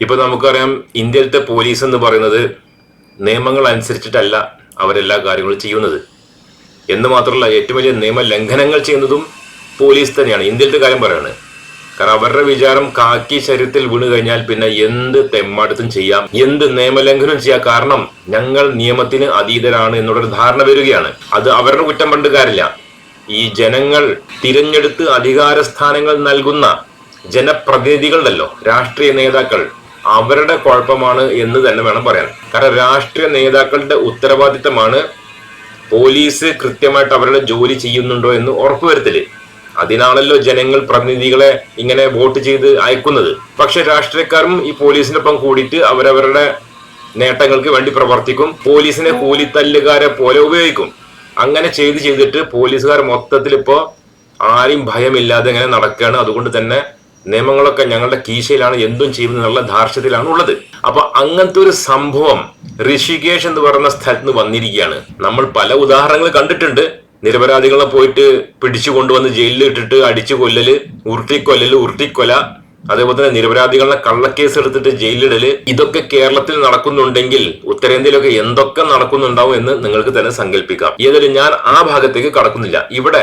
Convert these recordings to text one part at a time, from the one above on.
ഇപ്പൊ നമുക്കറിയാം ഇന്ത്യയിലത്തെ പോലീസ് എന്ന് പറയുന്നത് നിയമങ്ങൾ അനുസരിച്ചിട്ടല്ല അവരെല്ലാ കാര്യങ്ങളും ചെയ്യുന്നത്. എന്ന് മാത്രമല്ല ഏറ്റവും വലിയ നിയമ ലംഘനങ്ങൾ ചെയ്യുന്നതും പോലീസ് തന്നെയാണ്. ഇന്ത്യയിലത്തെ കാര്യം പറയാണ്. കാരണം അവരുടെ വിചാരം കാക്കി ശരീരത്തിൽ വീണ് കഴിഞ്ഞാൽ പിന്നെ എന്ത് തെമ്മാടത്തും ചെയ്യാം എന്ത് നിയമലംഘനം ചെയ്യാം. കാരണം ഞങ്ങൾ നിയമത്തിന് അതീതരാണ് എന്നുള്ളൊരു ധാരണ വരികയാണ്. അത് അവരുടെ കുറ്റം പണ്ട് കാര്യമില്ല. ഈ ജനങ്ങൾ തിരഞ്ഞെടുത്ത് അധികാര സ്ഥാനങ്ങൾ നൽകുന്ന ജനപ്രതിനിധികളുണ്ടല്ലോ രാഷ്ട്രീയ നേതാക്കൾ. അവരുടെ കുഴപ്പമാണ് എന്ന് തന്നെ വേണം പറയാൻ. കാരണം രാഷ്ട്രീയ നേതാക്കളുടെ ഉത്തരവാദിത്തമാണ് പോലീസ് കൃത്യമായിട്ട് അവരുടെ ജോലി ചെയ്യുന്നുണ്ടോ എന്ന് ഉറപ്പുവരുത്തൽ അതിനാണല്ലോ ജനങ്ങൾ പ്രതിനിധികളെ ഇങ്ങനെ വോട്ട് ചെയ്ത് അയക്കുന്നത്. പക്ഷെ രാഷ്ട്രീയക്കാരും ഈ പോലീസിനൊപ്പം കൂടിയിട്ട് അവരവരുടെ നേട്ടങ്ങൾക്ക് വേണ്ടി പ്രവർത്തിക്കും. പോലീസിനെ കൂലിത്തല്ലുകാരെ പോലെ ഉപയോഗിക്കും. അങ്ങനെ ചെയ്ത് ചെയ്തിട്ട് പോലീസുകാർ മൊത്തത്തിൽ ഇപ്പോ ആരെയും ഭയമില്ലാതെ ഇങ്ങനെ നടക്കുകയാണ് അതുകൊണ്ട് തന്നെ നിയമങ്ങളൊക്കെ ഞങ്ങളുടെ കീശയിലാണ് എന്തും ചെയ്യുന്നതെന്നുള്ള ധാർഷ്ട്യത്തിലാണ് ഉള്ളത്. അപ്പൊ അങ്ങനത്തെ ഒരു സംഭവം ഋഷികേഷ് എന്ന് പറയുന്ന സ്ഥലത്ത് നിന്ന് വന്നിരിക്കുകയാണ്. നമ്മൾ പല ഉദാഹരണങ്ങൾ കണ്ടിട്ടുണ്ട്. നിരപരാധികളെ പോയിട്ട് പിടിച്ചു കൊണ്ടുവന്ന് ജയിലിൽ ഇട്ടിട്ട് അടിച്ചു കൊല്ലല് ഉരുട്ടിക്കൊല്ലല് ഉരുട്ടിക്കൊല അതേപോലെ തന്നെ നിരപരാധികളുടെ കള്ളക്കേസ് എടുത്തിട്ട് ജയിലിടൽ ഇതൊക്കെ കേരളത്തിൽ നടക്കുന്നുണ്ടെങ്കിൽ ഉത്തരേന്ത്യയിലൊക്കെ എന്തൊക്കെ നടക്കുന്നുണ്ടാവും എന്ന് നിങ്ങൾക്ക് തന്നെ സങ്കല്പിക്കാം. ഏതായാലും ഞാൻ ആ ഭാഗത്തേക്ക് കടക്കുന്നില്ല. ഇവിടെ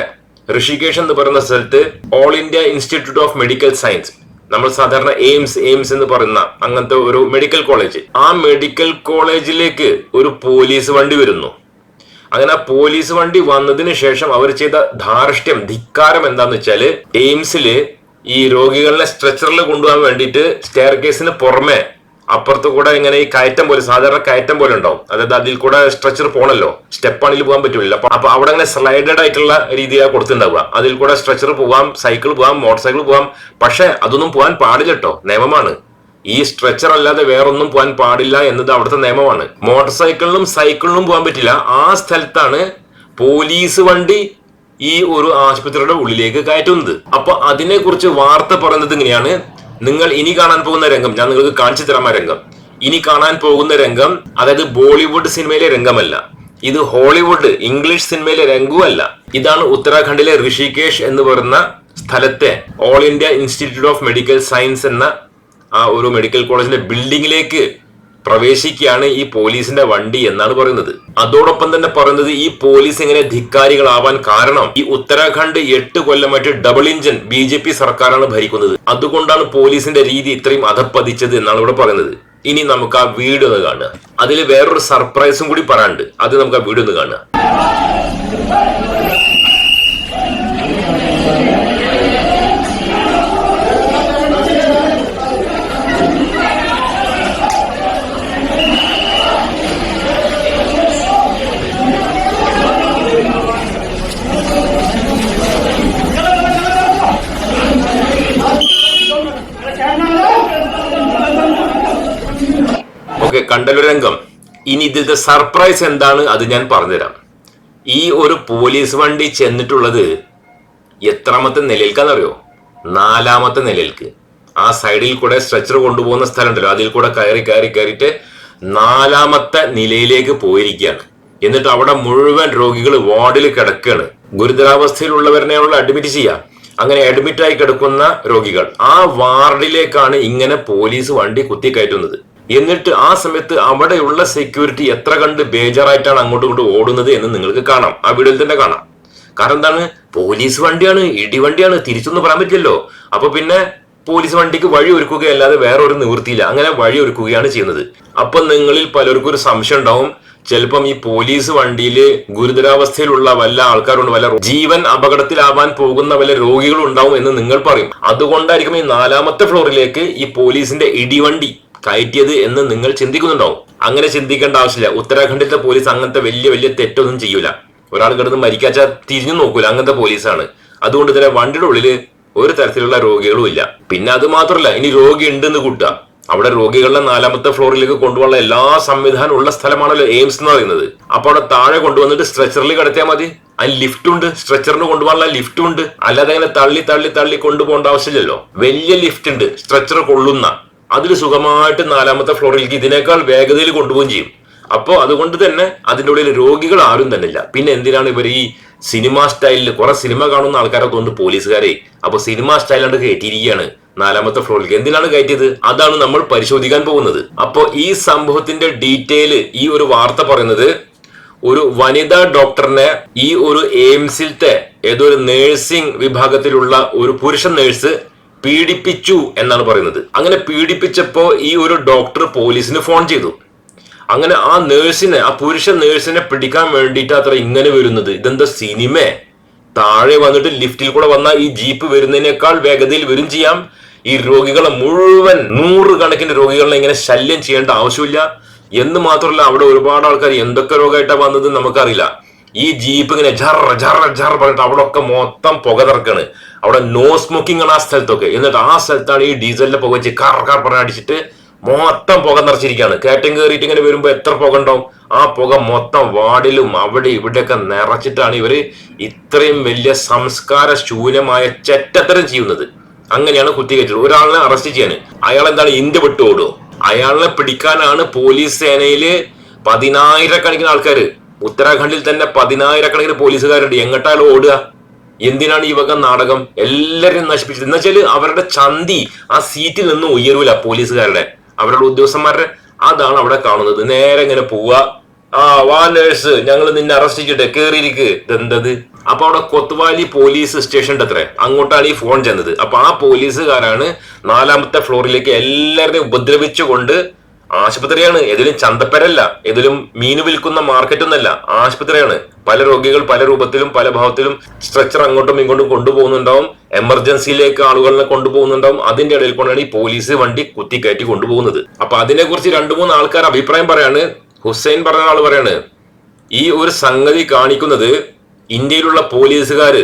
ഋഷികേഷ് എന്ന് പറയുന്ന സ്ഥലത്ത് All India Institute of Medical Science നമ്മൾ സാധാരണ എയിംസ് എയിംസ് എന്ന് പറയുന്ന അങ്ങനത്തെ ഒരു മെഡിക്കൽ കോളേജ് ആ മെഡിക്കൽ കോളേജിലേക്ക് ഒരു പോലീസ് വണ്ടി വരുന്നു. അങ്ങനെ ആ പോലീസ് വണ്ടി വന്നതിന് ശേഷം അവർ ചെയ്ത ധാർഷ്ട്യം ധിക്കാരം എന്താന്ന് വെച്ചാൽ എയിംസിൽ ഈ രോഗികളെ സ്ട്രെച്ചറിൽ കൊണ്ടുപോകാൻ വേണ്ടിയിട്ട് സ്റ്റെയർ കേസിന് പുറമെ അപ്പുറത്ത് കൂടെ ഇങ്ങനെ ഈ കയറ്റം പോലെ സാധാരണ കയറ്റം പോലെ ഉണ്ടാവും. അതായത് അതിൽ കൂടെ സ്ട്രെച്ചർ പോകണല്ലോ സ്റ്റെപ്പ് ആണെങ്കിൽ പോകാൻ പറ്റില്ല അപ്പൊ അവിടെ അങ്ങനെ സ്ലൈഡഡ് ആയിട്ടുള്ള രീതിയിലാണ് കൊടുത്തിട്ടുണ്ടാവുക. അതിൽ കൂടെ സ്ട്രെച്ചർ പോകാം സൈക്കിൾ പോകാം മോട്ടോർ സൈക്കിൾ പോകാം. പക്ഷെ അതൊന്നും പോകാൻ പാടില്ല കേട്ടോ നിയമമാണ്. ഈ സ്ട്രെച്ചർ അല്ലാതെ വേറൊന്നും പോകാൻ പാടില്ല എന്നത് അവിടുത്തെ നിയമമാണ്. മോട്ടോർ സൈക്കിളിനും സൈക്കിളിനും പോകാൻ പറ്റില്ല. ആ സ്ഥലത്താണ് പോലീസ് വണ്ടി ഈ ഒരു ആശുപത്രിയുടെ ഉള്ളിലേക്ക് കയറ്റുന്നത്. അപ്പൊ അതിനെക്കുറിച്ച് വാർത്ത പറയുന്നത് ഇങ്ങനെയാണ്. നിങ്ങൾ ഇനി കാണാൻ പോകുന്ന രംഗം ഞാൻ നിങ്ങൾക്ക് കാണിച്ചു തരാം ആ രംഗം. ഇനി കാണാൻ പോകുന്ന രംഗം അതായത് ബോളിവുഡ് സിനിമയിലെ രംഗമല്ല. ഇത് ഹോളിവുഡ് ഇംഗ്ലീഷ് സിനിമയിലെ രംഗവുമല്ല. ഇതാണ് ഉത്തരാഖണ്ഡിലെ ഋഷികേഷ് എന്ന് പറയുന്ന സ്ഥലത്തെ All India Institute of Medical Science എന്ന ആ ഒരു മെഡിക്കൽ കോളേജിന്റെ ബിൽഡിങ്ങിലേക്ക് പ്രവേശിക്കുകയാണ് ഈ പോലീസിന്റെ വണ്ടി എന്നാണ് പറയുന്നത്. അതോടൊപ്പം തന്നെ പറയുന്നത് ഈ പോലീസ് ഇങ്ങനെ ധിക്കാരികളാവാൻ കാരണം ഈ ഉത്തരാഖണ്ഡ് എട്ട് കൊല്ലമായിട്ട് double engine B J P സർക്കാരാണ് ഭരിക്കുന്നത്. അതുകൊണ്ടാണ് പോലീസിന്റെ രീതി ഇത്രയും അധപ്പതിച്ചത് എന്നാണ് ഇവിടെ പറയുന്നത്. ഇനി നമുക്ക് ആ വീഡിയോ ഒന്ന് കാണുക. അതിൽ വേറൊരു സർപ്രൈസും കൂടി പറയാനുണ്ട്. അത് നമുക്ക് ആ വീഡിയോ ഒന്ന് കാണുക. ഇനി ഇതിന്റെ സർപ്രൈസ് എന്താണ് അത് ഞാൻ പറഞ്ഞുതരാം. ഈ ഒരു പോലീസ് വണ്ടി ചെന്നിട്ടുള്ളത് എത്രാമത്തെ നിലയിൽക്കാന്നറിയോ? നാലാമത്തെ നിലയിൽക്ക്. ആ സൈഡിൽ കൂടെ സ്ട്രെച്ചർ കൊണ്ടുപോകുന്ന സ്ഥലം ഉണ്ടല്ലോ അതിൽ കൂടെ കയറി കയറി കയറിയിട്ട് നാലാമത്തെ നിലയിലേക്ക് പോയിരിക്കുകയാണ്. എന്നിട്ട് അവിടെ മുഴുവൻ രോഗികൾ വാർഡിൽ കിടക്കുകയാണ്. ഗുരുതരാവസ്ഥയിലുള്ളവരെയുള്ള അഡ്മിറ്റ് ചെയ്യാം അങ്ങനെ അഡ്മിറ്റായി കിടക്കുന്ന രോഗികൾ. ആ വാർഡിലേക്കാണ് ഇങ്ങനെ പോലീസ് വണ്ടി കുത്തിക്കയറ്റുന്നത്. എന്നിട്ട് ആ സമയത്ത് അവിടെയുള്ള സെക്യൂരിറ്റി എത്ര കണ്ട് ബേജാറായിട്ടാണ് അങ്ങോട്ടും ഇങ്ങോട്ടും ഓടുന്നത് എന്ന് നിങ്ങൾക്ക് കാണാം. ആ വീഡിയോയിൽ തന്നെ കാണാം. കാരണം എന്താണ്? പോലീസ് വണ്ടിയാണ് ഇടി വണ്ടിയാണ്. തിരിച്ചൊന്നും പറയാൻ പറ്റില്ലല്ലോ. അപ്പൊ പിന്നെ പോലീസ് വണ്ടിക്ക് വഴി ഒരുക്കുകയല്ലാതെ വേറെ ഒരു നിവൃത്തിയില്ല. അങ്ങനെ വഴി ഒരുക്കുകയാണ് ചെയ്യുന്നത്. അപ്പൊ നിങ്ങളിൽ പലർക്കും ഒരു സംശയം ഉണ്ടാവും. ചിലപ്പം ഈ പോലീസ് വണ്ടിയിൽ ഗുരുതരാവസ്ഥയിലുള്ള വല്ല ആൾക്കാരുണ്ട് വല്ല ജീവൻ അപകടത്തിലാവാൻ പോകുന്ന വല്ല രോഗികളും ഉണ്ടാവും എന്ന് നിങ്ങൾ പറയും. അതുകൊണ്ടായിരിക്കും ഈ നാലാമത്തെ ഫ്ലോറിലേക്ക് ഈ പോലീസിന്റെ ഇടിവണ്ടി കയറ്റിയത് എന്ന് നിങ്ങൾ ചിന്തിക്കുന്നുണ്ടാവും അങ്ങനെ ചിന്തിക്കേണ്ട ആവശ്യമില്ല. ഉത്തരാഖണ്ഡിലെ പോലീസ് അങ്ങനത്തെ വലിയ വലിയ തെറ്റൊന്നും ചെയ്യൂല. ഒരാൾ കിടന്ന് മരിക്കാച്ച തിരിഞ്ഞു നോക്കൂല അങ്ങനത്തെ പോലീസാണ്. അതുകൊണ്ട് തന്നെ വണ്ടിയുടെ ഉള്ളിൽ ഒരു തരത്തിലുള്ള രോഗികളും ഇല്ല. പിന്നെ അത് മാത്രമല്ല ഇനി രോഗി ഉണ്ടെന്ന് കൂട്ടുക. അവിടെ രോഗികളെ നാലാമത്തെ ഫ്ലോറിലേക്ക് കൊണ്ടുപോകാനുള്ള എല്ലാ സംവിധാനം ഉള്ള സ്ഥലമാണല്ലോ എയിംസ് എന്ന് പറയുന്നത്. അപ്പൊ അവിടെ താഴെ കൊണ്ടുവന്നിട്ട് സ്ട്രെച്ചറിൽ കിടത്തിയാൽ മതി. അതിന് ലിഫ്റ്റ് ഉണ്ട്. സ്ട്രെച്ചറിന് കൊണ്ടുപോകാനുള്ള ലിഫ്റ്റ് ഉണ്ട്. അല്ലാതെ അങ്ങനെ തള്ളി തള്ളി തള്ളി കൊണ്ടുപോകേണ്ട ആവശ്യമില്ലല്ലോ. വലിയ ലിഫ്റ്റ് ഉണ്ട്. സ്ട്രെച്ചർ കൊള്ളുന്ന അതിൽ സുഖമായിട്ട് നാലാമത്തെ ഫ്ലോറിലേക്ക് ഇതിനേക്കാൾ വേഗതയിൽ കൊണ്ടുപോവുകയും ചെയ്യും. അപ്പോൾ അതുകൊണ്ട് തന്നെ അതിന്റെ ഉള്ളിൽ രോഗികൾ ആരും തന്നെ ഇല്ല പിന്നെ എന്തിനാണ് ഇവർ ഈ സിനിമ സ്റ്റൈലിൽ കുറെ സിനിമ കാണുന്ന ആൾക്കാരൊക്കെ കൊണ്ട് പോലീസുകാരെ അപ്പോൾ സിനിമ സ്റ്റൈലാണ്ട് കയറ്റിയിരിക്കുകയാണ് നാലാമത്തെ ഫ്ലോറിലേക്ക്. എന്തിനാണ് കയറ്റിയത്? അതാണ് നമ്മൾ പരിശോധിക്കാൻ പോകുന്നത്. അപ്പോൾ ഈ സംഭവത്തിന്റെ ഡീറ്റെയിൽ ഈ ഒരു വാർത്ത പറയുന്നത് ഒരു വനിതാ ഡോക്ടറിനെ ഈ ഒരു എയിംസിലത്തെ ഏതോ ഒരു നേഴ്സിംഗ് വിഭാഗത്തിലുള്ള ഒരു പുരുഷ നേഴ്സ് പീഡിപ്പിച്ചു എന്നാണ് പറയുന്നത്. അങ്ങനെ പീഡിപ്പിച്ചപ്പോൾ ഈ ഒരു ഡോക്ടർ പോലീസിന് ഫോൺ ചെയ്തു. അങ്ങനെ ആ നേഴ്സിനെ ആ പുരുഷ നേഴ്സിനെ പിടിക്കാൻ വേണ്ടിയിട്ട് അത്ര ഇങ്ങനെ വരുന്നത്. ഇതെന്താ സിനിമ? താഴെ വന്നിട്ട് ലിഫ്റ്റിൽ കൂടെ വന്ന ഈ ജീപ്പ് വരുന്നതിനേക്കാൾ വേഗതയിൽ വരും ചെയ്യാം. ഈ രോഗികളെ മുഴുവൻ നൂറുകണക്കിന് രോഗികളെ ഇങ്ങനെ ശല്യം ചെയ്യേണ്ട ആവശ്യമില്ല. എന്ന് മാത്രമല്ല അവിടെ ഒരുപാട് ആൾക്കാർ എന്തൊക്കെ രോഗമായിട്ടാണ് വന്നത് നമുക്കറിയില്ല. ഈ ജീപ്പ് ഇങ്ങനെ ജർ ജർ ജർ പറഞ്ഞിട്ട് അവിടെ ഒക്കെ മൊത്തം പുക തിറക്കാണ്. അവിടെ നോ സ്മോക്കിംഗ് ആണ് ആ സ്ഥലത്തൊക്കെ. എന്നിട്ട് ആ സ്ഥലത്താണ് ഈ ഡീസലിന്റെ പുക വെച്ച് കാർ കാർ പറഞ്ഞ് അടിച്ചിട്ട് മൊത്തം പുക നിറച്ചിരിക്കുകയാണ്. കയറ്റം കയറിയിട്ട് ഇങ്ങനെ വരുമ്പോൾ എത്ര പുക ഉണ്ടാവും? ആ പുക മൊത്തം വാർഡിലും അവിടെ ഇവിടെയൊക്കെ നിറച്ചിട്ടാണ് ഇവർ ഇത്രയും വലിയ സംസ്കാര ശൂന്യമായ ചെറ്റത്തരം ചെയ്യുന്നത്. അങ്ങനെയാണ് കുത്തിക്കയറ്റത് ഒരാളിനെ അറസ്റ്റ് ചെയ്യാൻ അയാൾ എന്താണ്? ഇന്ത്യ വിട്ടു ഓടുമോ അയാളെ പിടിക്കാനാണ് പോലീസ് സേനയിൽ പതിനായിരക്കണക്കിന് ആൾക്കാര്. ഉത്തരാഖണ്ഡിൽ തന്നെ പതിനായിരക്കണക്കിന് പോലീസുകാരുണ്ട്. എങ്ങട്ടാലും ഓടുക. എന്തിനാണ് ഈ വക നാടകം എല്ലാവരെയും നശിപ്പിച്ചത്? എന്ന് വെച്ചാൽ അവരുടെ ചന്തി ആ സീറ്റിൽ നിന്ന് ഉയരൂല പോലീസുകാരുടെ. അവരുടെ ഉദ്യോഗസ്ഥന്മാരുടെ. അതാണ് അവിടെ കാണുന്നത്. നേരെ ഇങ്ങനെ പോവുക. ആ വാ നേഴ്സ് ഞങ്ങൾ നിന്നെ അറസ്റ്റ് ചെയ്തിട്ട് കേറിയിരിക്ക്. ഇതെന്തത് അപ്പൊ അവിടെ കൊത്തുവാലി പോലീസ് സ്റ്റേഷൻ അത്രേ അങ്ങോട്ടാണ് ഈ ഫോൺ ചെന്നത്. അപ്പൊ ആ പോലീസുകാരാണ് നാലാമത്തെ ഫ്ലോറിലേക്ക് എല്ലാവരെയും ഉപദ്രവിച്ചുകൊണ്ട് ആശുപത്രിയാണ്. ഏതിലും ചന്തപ്പരല്ല ഏതിലും മീൻ വിൽക്കുന്ന മാർക്കറ്റ് ഒന്നല്ല ആശുപത്രിയാണ്. പല രോഗികൾ പല രൂപത്തിലും പല ഭാവത്തിലും സ്ട്രെച്ചർ അങ്ങോട്ടും ഇങ്ങോട്ടും കൊണ്ടുപോകുന്നുണ്ടാവും. എമർജൻസിയിലേക്ക് ആളുകളെ കൊണ്ടുപോകുന്നുണ്ടാവും. അതിന്റെ ഇടയിൽ കൊണ്ടാണ് ഈ പോലീസ് വണ്ടി കുത്തിക്കയറ്റി കൊണ്ടുപോകുന്നത്. അപ്പൊ അതിനെ കുറിച്ച് രണ്ടു മൂന്ന് ആൾക്കാർ അഭിപ്രായം പറയാണ്. ഹുസൈൻ പറഞ്ഞ ആൾ പറയാണ് ഈ ഒരു സംഗതി കാണിക്കുന്നത് ഇന്ത്യയിലുള്ള പോലീസുകാര്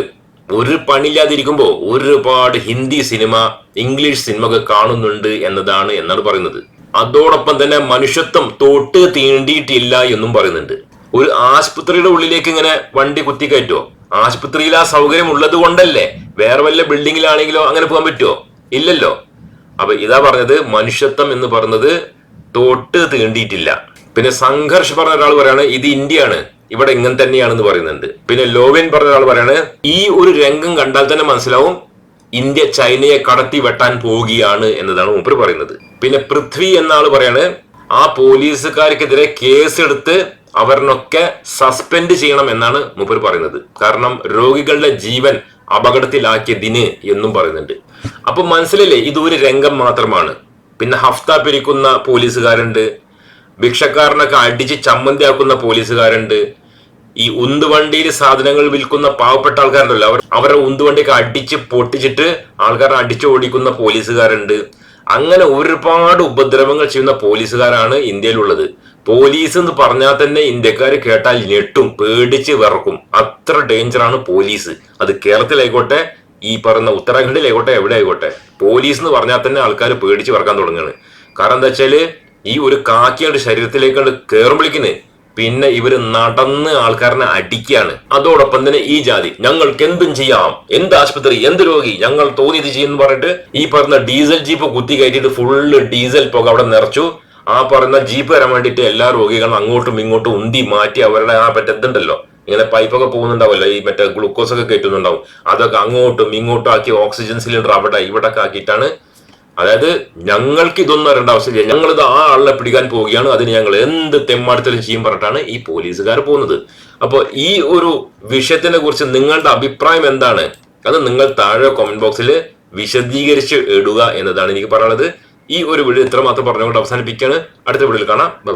ഒരു പണിയില്ലാതിരിക്കുമ്പോൾ ഒരുപാട് ഹിന്ദി സിനിമ ഇംഗ്ലീഷ് സിനിമ ഒക്കെ കാണുന്നുണ്ട് എന്നതാണ് എന്നാണ് പറയുന്നത്. അതോടൊപ്പം തന്നെ മനുഷ്യത്വം തൊട്ട് തീണ്ടിയിട്ടില്ല എന്നും പറയുന്നുണ്ട്. ഒരു ആശുപത്രിയുടെ ഉള്ളിലേക്ക് ഇങ്ങനെ വണ്ടി കുത്തിക്കയറ്റോ ആശുപത്രിയിൽ ആ സൗകര്യം ഉള്ളത് കൊണ്ടല്ലേ വേറെ വല്ല ബിൽഡിങ്ങിലാണെങ്കിലോ അങ്ങനെ പോകാൻ പറ്റുമോ ഇല്ലല്ലോ. അപ്പൊ ഇതാ പറഞ്ഞത് മനുഷ്യത്വം എന്ന് പറഞ്ഞത് തൊട്ട് തീണ്ടിയിട്ടില്ല. പിന്നെ സംഘർഷ് പറഞ്ഞ ഒരാൾ പറയാണ് ഇത് ഇന്ത്യയാണ് ഇവിടെ ഇങ്ങനെ തന്നെയാണെന്ന് പറയുന്നുണ്ട്. പിന്നെ ലോവിൻ പറഞ്ഞ ഒരാൾ പറയാണ് ഈ ഒരു രംഗം കണ്ടാൽ തന്നെ മനസ്സിലാവും ഇന്ത്യ ചൈനയെ കടത്തി വെട്ടാൻ പോവുകയാണ് എന്നതാണ് മൂപ്പർ പറയുന്നത്. പിന്നെ പൃഥ്വി എന്ന ആൾ പറയാണ്. ആ പോലീസുകാർക്കെതിരെ കേസെടുത്ത് അവരിനൊക്കെ സസ്പെൻഡ് ചെയ്യണം എന്നാണ് മൂപ്പർ പറയുന്നത്. കാരണം രോഗികളുടെ ജീവൻ അപകടത്തിലാക്കിയതിന് എന്നും പറയുന്നുണ്ട്. അപ്പൊ മനസ്സിലല്ലേ ഇതൊരു രംഗം മാത്രമാണ്. പിന്നെ ഹഫ്ത പിരിക്കുന്ന പോലീസുകാരുണ്ട്. ഭിക്ഷക്കാരനൊക്കെ അടിച്ച് ചമ്മന്തിയാക്കുന്ന പോലീസുകാരുണ്ട്. ഈ ഉന്തുവണ്ടിയിൽ സാധനങ്ങൾ വിൽക്കുന്ന പാവപ്പെട്ട ആൾക്കാരുണ്ടല്ലോ അവർ അവരുടെ ഉന്തുവണ്ടിയൊക്കെ അടിച്ച് പൊട്ടിച്ചിട്ട് ആൾക്കാരെ അടിച്ചു ഓടിക്കുന്ന പോലീസുകാരുണ്ട്. അങ്ങനെ ഒരുപാട് ഉപദ്രവങ്ങൾ ചെയ്യുന്ന പോലീസുകാരാണ് ഇന്ത്യയിലുള്ളത്. പോലീസ് എന്ന് പറഞ്ഞാൽ തന്നെ ഇന്ത്യക്കാർ കേട്ടാൽ ഞെട്ടും പേടിച്ച് വിറക്കും. അത്ര ഡേഞ്ചറാണ് പോലീസ്. അത് കേരളത്തിലായിക്കോട്ടെ ഈ പറയുന്ന ഉത്തരാഖണ്ഡിലായിക്കോട്ടെ എവിടെ ആയിക്കോട്ടെ പോലീസ് എന്ന് പറഞ്ഞാൽ തന്നെ ആൾക്കാർ പേടിച്ച് വിറക്കാൻ തുടങ്ങുകയാണ്. കാരണം എന്താ വെച്ചാൽ ഈ ഒരു കാക്കിയുടെ ശരീരത്തിലേക്കാണ് കയറുമ്പോഴേക്കിന് പിന്നെ ഇവർ നടന്ന് ആൾക്കാരനെ അടിക്കുകയാണ് അതോടൊപ്പം തന്നെ ഈ ജാതി ഞങ്ങൾക്ക് എന്തും ചെയ്യാം. എന്ത് ആശുപത്രി എന്ത് രോഗി ഞങ്ങൾ തോന്നിയത് ചെയ്യുന്നു പറഞ്ഞിട്ട് ഈ പറഞ്ഞ ഡീസൽ ജീപ്പ് കുത്തി കയറ്റിയിട്ട് ഫുള്ള് ഡീസൽ പുക അവിടെ നിറച്ചു. ആ പറഞ്ഞ ജീപ്പ് വരാൻ വേണ്ടിയിട്ട് എല്ലാ രോഗികളും അങ്ങോട്ടും ഇങ്ങോട്ടും ഉന്തി മാറ്റി അവരുടെ ആ പറ്റത്തുണ്ടല്ലോ ഇങ്ങനെ പൈപ്പൊക്കെ പോകുന്നുണ്ടാവല്ലോ ഈ മറ്റേ ഗ്ലൂക്കോസ് ഒക്കെ കയറ്റുന്നുണ്ടാവും. അതൊക്കെ അങ്ങോട്ടും ഇങ്ങോട്ടും ആക്കി ഓക്സിജൻ സിലിണ്ടർ അവിടെ ഇവിടെ ആക്കിയിട്ടാണ് അതായത് ഞങ്ങൾക്ക് ഇതൊന്നും അറിയേണ്ട ആവശ്യമില്ല. ഞങ്ങളിത് ആ ആളെ പിടിക്കാൻ പോവുകയാണ്. അതിന് ഞങ്ങൾ എന്ത് തെമ്മാടത്തിലും ചെയ്യും പറഞ്ഞിട്ടാണ് ഈ പോലീസുകാർ പോകുന്നത്. അപ്പോൾ ഈ ഒരു വിഷയത്തിനെ കുറിച്ച് നിങ്ങളുടെ അഭിപ്രായം എന്താണ്? അത് നിങ്ങൾ താഴെ കമന്റ് ബോക്സിൽ വിശദീകരിച്ച് ഇടുക എന്നതാണ് എനിക്ക് പറയാനുള്ളത്. ഈ ഒരു വീഡിയോ ഇത്ര മാത്രം പറഞ്ഞുകൊണ്ട് അവസാനിപ്പിക്കുകയാണ്. അടുത്ത വീഡിയോയിൽ കാണാം. ബൈ